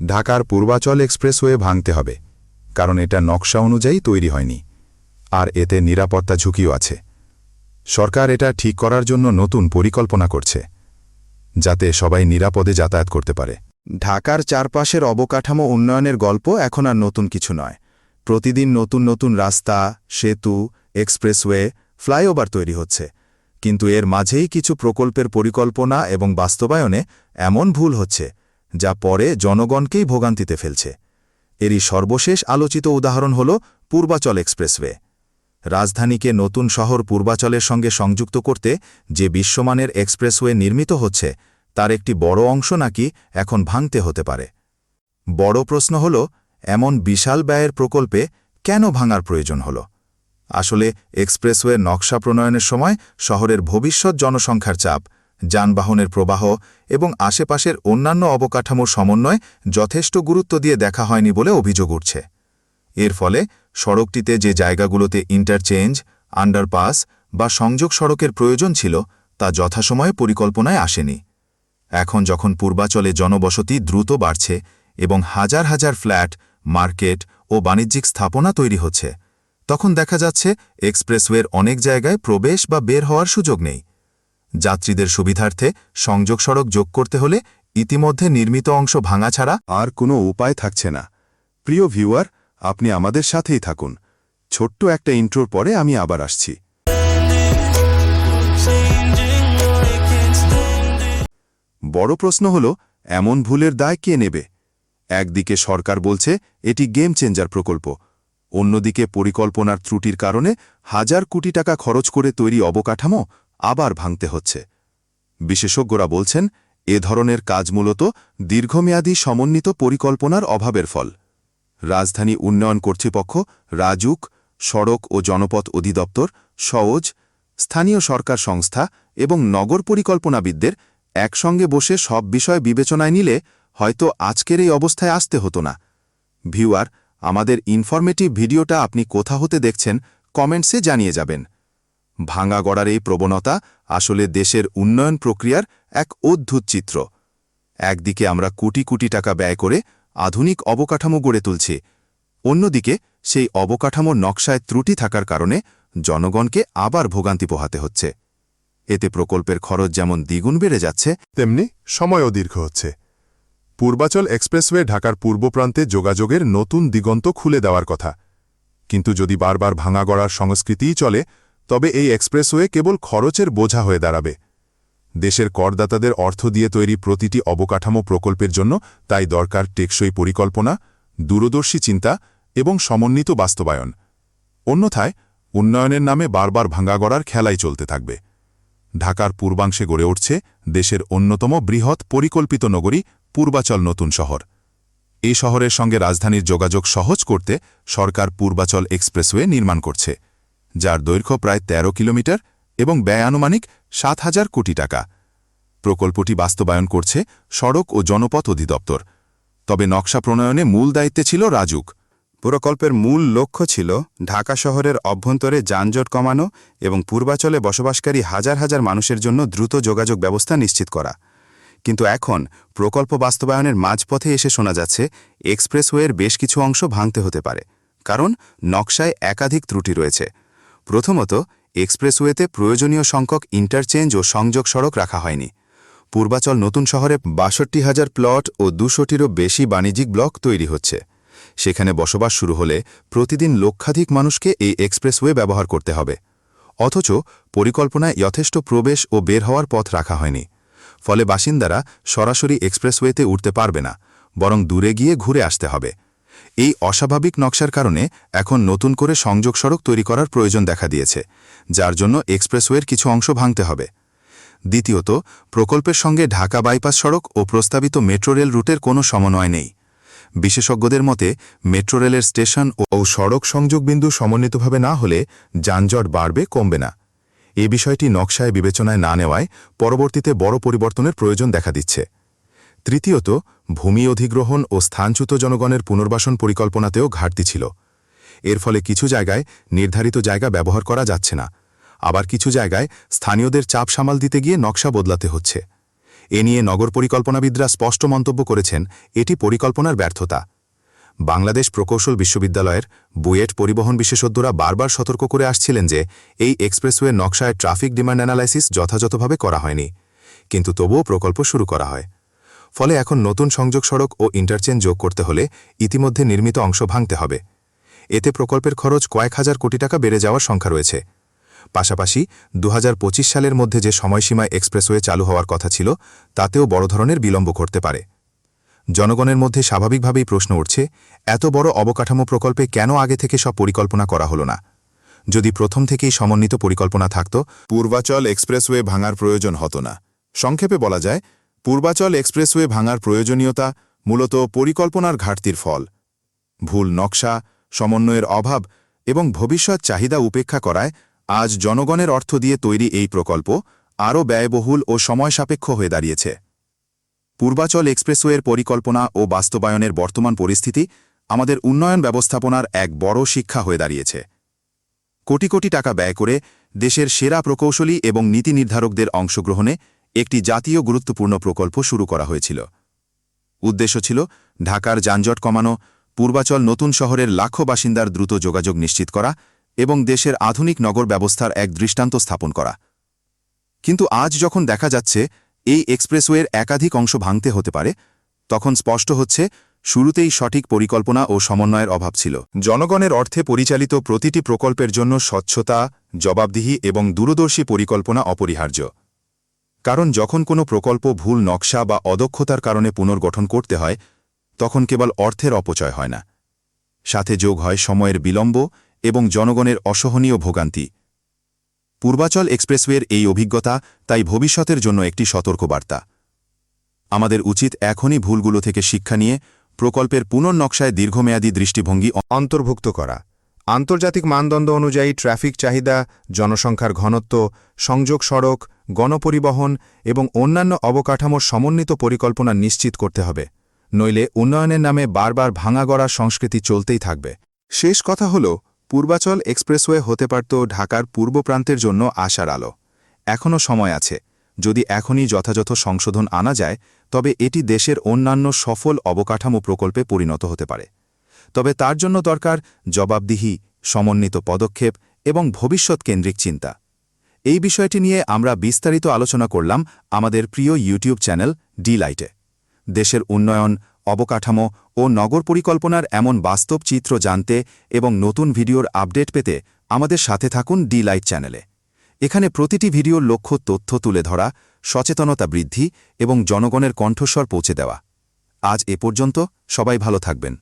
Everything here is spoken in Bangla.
ঢাকার পূর্বাচল এক্সপ্রেসওয়ে ভাঙতে হবে, কারণ এটা নকশা অনুযায়ী তৈরি হয়নি। আর এতে নিরাপত্তা ঝুঁকিও আছে। সরকার এটা ঠিক করার জন্য নতুন পরিকল্পনা করছে, যাতে সবাই নিরাপদে যাতায়াত করতে পারে। ঢাকার চারপাশের অবকাঠামো উন্নয়নের গল্প এখন আর নতুন কিছু নয়। প্রতিদিন নতুন নতুন রাস্তা, সেতু, এক্সপ্রেসওয়ে, ফ্লাইওভার তৈরি হচ্ছে। কিন্তু এর মাঝেই কিছু প্রকল্পের পরিকল্পনা এবং বাস্তবায়নে এমন ভুল হচ্ছে যা পরে জনগণকেই ভোগান্তিতে ফেলছে। এরই সর্বশেষ আলোচিত উদাহরণ হল পূর্বাচল এক্সপ্রেসওয়ে। রাজধানীকে নতুন শহর পূর্বাচলের সঙ্গে সংযুক্ত করতে যে বিশ্বমানের এক্সপ্রেসওয়ে নির্মিত হচ্ছে, তার একটি বড় অংশ নাকি এখন ভাঙতে হতে পারে। বড় প্রশ্ন হল, এমন বিশাল ব্যয়ের প্রকল্পে কেন ভাঙার প্রয়োজন হল? আসলে এক্সপ্রেসওয়ে নকশা প্রণয়নের সময় শহরের ভবিষ্যৎ জনসংখ্যার চাপ যানবাহনের প্রবাহ এবং আশেপাশের অন্যান্য অবকাঠামোর সমন্বয় যথেষ্ট গুরুত্ব দিয়ে দেখা হয়নি বলে অভিযোগ উঠছে। এর ফলে সড়কটিতে যে জায়গাগুলোতে ইন্টারচেঞ্জ, আন্ডারপাস বা সংযোগ সড়কের প্রয়োজন ছিল তা যথাসময়ে পরিকল্পনায় আসেনি। এখন যখন পূর্বাচলে জনবসতি দ্রুত বাড়ছে এবং হাজার হাজার ফ্ল্যাট, মার্কেট ও বাণিজ্যিক স্থাপনা তৈরি হচ্ছে, তখন দেখা যাচ্ছে এক্সপ্রেসওয়ের অনেক জায়গায় প্রবেশ বা বের হওয়ার সুযোগ নেই। যাত্রীদের সুবিধার্থে সংযোগ সড়ক যোগ করতে হলে ইতিমধ্যে নির্মিত অংশ ভাঙা ছাড়া আর কোনো উপায় থাকছে না। প্রিয় ভিউয়ার, আপনি আমাদের সাথেই থাকুন। ছোট্ট একটা ইন্ট্রোর পরে আমি আবার আসছি। বড় প্রশ্ন হল, এমন ভুলের দায় কে নেবে? একদিকে সরকার বলছে, এটি গেম চেঞ্জার প্রকল্প। অন্যদিকে পরিকল্পনার ত্রুটির কারণে হাজার কোটি টাকা খরচ করে তৈরি অবকাঠামো আবার ভাঙতে হচ্ছে। বিশেষজ্ঞরা বলছেন, এ ধরনের কাজ মূলত দীর্ঘমেয়াদী সমন্বিত পরিকল্পনার অভাবের ফল। রাজধানী উন্নয়ন কর্তৃপক্ষ, রাজুক, সড়ক ও জনপথ অধিদপ্তর সওজ স্থানীয় সরকার সংস্থা এবং নগর পরিকল্পনাবিদদের একসঙ্গে বসে সব বিষয় বিবেচনায় নিলে হয়তো আজকের এই অবস্থায় আসতে হতো না। ভিউয়ার, আমাদের ইনফরমেটিভ ভিডিওটা আপনি কোথা হতে দেখছেন, কমেন্টসে জানিয়ে যাবেন। ভাঙা গড়ার এই প্রবণতা আসলে দেশের উন্নয়ন প্রক্রিয়ার এক অদ্ভুত চিত্র। একদিকে আমরা কোটি কোটি টাকা ব্যয় করে আধুনিক অবকাঠামো গড়ে তুলছি, অন্যদিকে সেই অবকাঠামোর নকশায় ত্রুটি থাকার কারণে জনগণকে আবার ভোগান্তি পোহাতে হচ্ছে। এতে প্রকল্পের খরচ যেমন দ্বিগুণ বেড়ে যাচ্ছে, তেমনি সময়ও দীর্ঘ হচ্ছে। পূর্বাচল এক্সপ্রেসওয়ে ঢাকার পূর্ব প্রান্তে যোগাযোগের নতুন দিগন্ত খুলে দেওয়ার কথা। কিন্তু যদি বারবার ভাঙা গড়ার সংস্কৃতিই চলে তবে এই এক্সপ্রেসওয়ে কেবল খরচের বোঝা হয়ে দাঁড়াবে। দেশের করদাতাদের অর্থ দিয়ে তৈরি প্রতিটি অবকাঠামো প্রকল্পের জন্য তাই দরকার টেকসই পরিকল্পনা, দূরদর্শী চিন্তা এবং সমন্বিত বাস্তবায়ন। অন্যথায়, উন্নয়নের নামে বারবার ভাঙা গড়ার খেলাই চলতে থাকবে। ঢাকার পূর্বাংশে গড়ে উঠছে দেশের অন্যতম বৃহৎ পরিকল্পিত নগরী পূর্বাচল নতুন শহর। এই শহরের সঙ্গে রাজধানীর যোগাযোগ সহজ করতে সরকার পূর্বাচল এক্সপ্রেসওয়ে নির্মাণ করছে। যার দৈর্ঘ্য প্রায় ১৩ কিলোমিটার এবং ব্যয় আনুমানিক সাত হাজার কোটি টাকা। প্রকল্পটি বাস্তবায়ন করছে সড়ক ও জনপথ অধিদপ্তর। তবে নকশা প্রণয়নে মূল দায়িত্বে ছিল রাজুক। প্রকল্পের মূল লক্ষ্য ছিল ঢাকা শহরের অভ্যন্তরে যানজট কমানো এবং পূর্বাচলে বসবাসকারী হাজার হাজার মানুষের জন্য দ্রুত যোগাযোগ ব্যবস্থা নিশ্চিত করা। কিন্তু এখন প্রকল্প বাস্তবায়নের মাঝপথে এসে শোনা যাচ্ছে, এক্সপ্রেসওয়ের বেশ কিছু অংশ ভাঙতে হতে পারে। কারণ নকশায় একাধিক ত্রুটি রয়েছে। প্রথমত, এক্সপ্রেসওয়েতে প্রয়োজনীয় সংখ্যক ইন্টারচেঞ্জ ও সংযোগ সড়ক রাখা হয়নি। পূর্বাচল নতুন শহরে বাষট্টি হাজার প্লট ও দুশোটিরও বেশি বাণিজ্যিক ব্লক তৈরি হচ্ছে। সেখানে বসবাস শুরু হলে প্রতিদিন লক্ষাধিক মানুষকে এই এক্সপ্রেসওয়ে ব্যবহার করতে হবে। অথচ পরিকল্পনায় যথেষ্ট প্রবেশ ও বের হওয়ার পথ রাখা হয়নি। ফলে বাসিন্দারা সরাসরি এক্সপ্রেসওয়েতে উঠতে পারবে না, বরং দূরে গিয়ে ঘুরে আসতে হবে। এই অস্বাভাবিক নকশার কারণে এখন নতুন করে সংযোগ সড়ক তৈরি করার প্রয়োজন দেখা দিয়েছে, যার জন্য এক্সপ্রেসওয়ের কিছু অংশ ভাঙতে হবে। দ্বিতীয়ত, প্রকল্পের সঙ্গে ঢাকা বাইপাস সড়ক ও প্রস্তাবিত মেট্রো রেল রুটের কোনো সমন্বয় নেই। বিশেষজ্ঞদের মতে, মেট্রো রেলের স্টেশন ও সড়ক সংযোগবিন্দু সমন্বিতভাবে না হলে যানজট বাড়বে, কমবে না। এ বিষয়টি নকশায় বিবেচনায় না নেওয়ায় পরবর্তীতে বড় পরিবর্তনের প্রয়োজন দেখা দিচ্ছে। তৃতীয়ত, ভূমি অধিগ্রহণ ও স্থানচ্যুত জনগণের পুনর্বাসন পরিকল্পনাতেও ঘাটতি ছিল। এর ফলে কিছু জায়গায় নির্ধারিত জায়গা ব্যবহার করা যাচ্ছে না। আবার কিছু জায়গায় স্থানীয়দের চাপ সামাল দিতে গিয়ে নকশা বদলাতে হচ্ছে। এ নিয়ে নগর পরিকল্পনাবিদরা স্পষ্ট মন্তব্য করেছেন, এটি পরিকল্পনার ব্যর্থতা। বাংলাদেশ প্রকৌশল বিশ্ববিদ্যালয়ের বুয়েট পরিবহন বিশেষজ্ঞরা বারবার সতর্ক করে আসছিলেন যে, এই এক্সপ্রেসওয়ে নকশায় ট্রাফিক ডিমান্ড অ্যানালাইসিস যথাযথভাবে করা হয়নি। কিন্তু তবুও প্রকল্প শুরু করা হয়। ফলে এখন নতুন সংযোগ সড়ক ও ইন্টারচেঞ্জ যোগ করতে হলে ইতিমধ্যে নির্মিত অংশ ভাঙতে হবে। এতে প্রকল্পের খরচ কয়েক হাজার কোটি টাকা বেড়ে যাওয়ার সংখ্যা রয়েছে। পাশাপাশি দু হাজার পঁচিশ সালের মধ্যে যে সময়সীমায় এক্সপ্রেসওয়ে চালু হওয়ার কথা ছিল, তাতেও বড় ধরনের বিলম্ব করতে পারে। জনগণের মধ্যে স্বাভাবিকভাবেই প্রশ্ন উঠছে, এত বড় অবকাঠামো প্রকল্পে কেন আগে থেকে সব পরিকল্পনা করা হলো না? যদি প্রথম থেকেই সমন্বিত পরিকল্পনা থাকত, পূর্বাচল এক্সপ্রেসওয়ে ভাঙার প্রয়োজন হতো না। সংক্ষেপে বলা যায় পূর্বাচল এক্সপ্রেসওয়ে ভাঙার প্রয়োজনীয়তা মূলত পরিকল্পনার ঘাটতির ফল। ভুল নকশা, সমন্বয়ের অভাব এবং ভবিষ্যৎ চাহিদা উপেক্ষা করায় আজ জনগণের অর্থ দিয়ে তৈরি এই প্রকল্প আরও ব্যয়বহুল ও সময় সাপেক্ষ হয়ে দাঁড়িয়েছে। পূর্বাচল এক্সপ্রেসওয়ের পরিকল্পনা ও বাস্তবায়নের বর্তমান পরিস্থিতি আমাদের উন্নয়ন ব্যবস্থাপনার এক বড় শিক্ষা হয়ে দাঁড়িয়েছে। কোটি কোটি টাকা ব্যয় করে দেশের সেরা প্রকৌশলী এবং নীতি নির্ধারকদের অংশগ্রহণে একটি জাতীয় গুরুত্বপূর্ণ প্রকল্প শুরু করা হয়েছিল। উদ্দেশ্য ছিল ঢাকার যানজট কমানো, পূর্বাচল নতুন শহরের লাখো বাসিন্দার দ্রুত যোগাযোগ নিশ্চিত করা এবং দেশের আধুনিক নগর ব্যবস্থার এক দৃষ্টান্ত স্থাপন করা। কিন্তু আজ যখন দেখা যাচ্ছে এই এক্সপ্রেসওয়ের একাধিক অংশ ভাঙতে হতে পারে, তখন স্পষ্ট হচ্ছে শুরুতেই সঠিক পরিকল্পনা ও সমন্বয়ের অভাব ছিল। জনগণের অর্থে পরিচালিত প্রতিটি প্রকল্পের জন্য স্বচ্ছতা, জবাবদিহি এবং দূরদর্শী পরিকল্পনা অপরিহার্য। কারণ যখন কোনো প্রকল্প ভুল, নকশা বা অদক্ষতার কারণে পুনর্গঠন করতে হয়, তখন কেবল অর্থের অপচয় হয় না। সাথে যোগ হয় সময়ের বিলম্ব এবং জনগণের অসহনীয় ভোগান্তি। পূর্বাচল এক্সপ্রেসওয়ের এই অভিজ্ঞতা তাই ভবিষ্যতের জন্য একটি সতর্কবার্তা। আমাদের উচিত এখনই ভুলগুলো থেকে শিক্ষা নিয়ে প্রকল্পের পুনর্নকশায় দীর্ঘমেয়াদী দৃষ্টিভঙ্গি অন্তর্ভুক্ত করা। আন্তর্জাতিক মানদণ্ড অনুযায়ী ট্রাফিক চাহিদা, জনসংখ্যার ঘনত্ব, সংযোগ সড়ক গণপরিবহন এবং অন্যান্য অবকাঠামোর সমন্বিত পরিকল্পনা নিশ্চিত করতে হবে, নইলে উন্নয়নের নামে বারবার ভাঙা গড়ার সংস্কৃতি চলতেই থাকবে। শেষ কথা হল, পূর্বাচল এক্সপ্রেসওয়ে হতে পারত ঢাকার পূর্ব প্রান্তের জন্য আশার আলো। এখনও সময় আছে। যদি এখনই যথাযথ সংশোধন আনা যায়, তবে এটি দেশের অন্যান্য সফল অবকাঠামো প্রকল্পে পরিণত হতে পারে। তবে তার জন্য দরকার জবাবদিহি, সমন্বিত পদক্ষেপ এবং ভবিষ্যৎ কেন্দ্রিক চিন্তা। এই বিষয়টি নিয়ে আমরা বিস্তারিত আলোচনা করলাম আমাদের প্রিয় ইউটিউব চ্যানেল ডি লাইটে দেশের উন্নয়ন, অবকাঠামো ও নগর পরিকল্পনার এমন বাস্তব চিত্র জানতে এবং নতুন ভিডিওর আপডেট পেতে আমাদের সাথে থাকুন ডি লাইট চ্যানেলে। এখানে প্রতিটি ভিডিওর লক্ষ্য তথ্য তুলে ধরা, সচেতনতা বৃদ্ধি এবং জনগণের কণ্ঠস্বর পৌঁছে দেওয়া। আজ এ পর্যন্ত সবাই ভালো থাকবেন।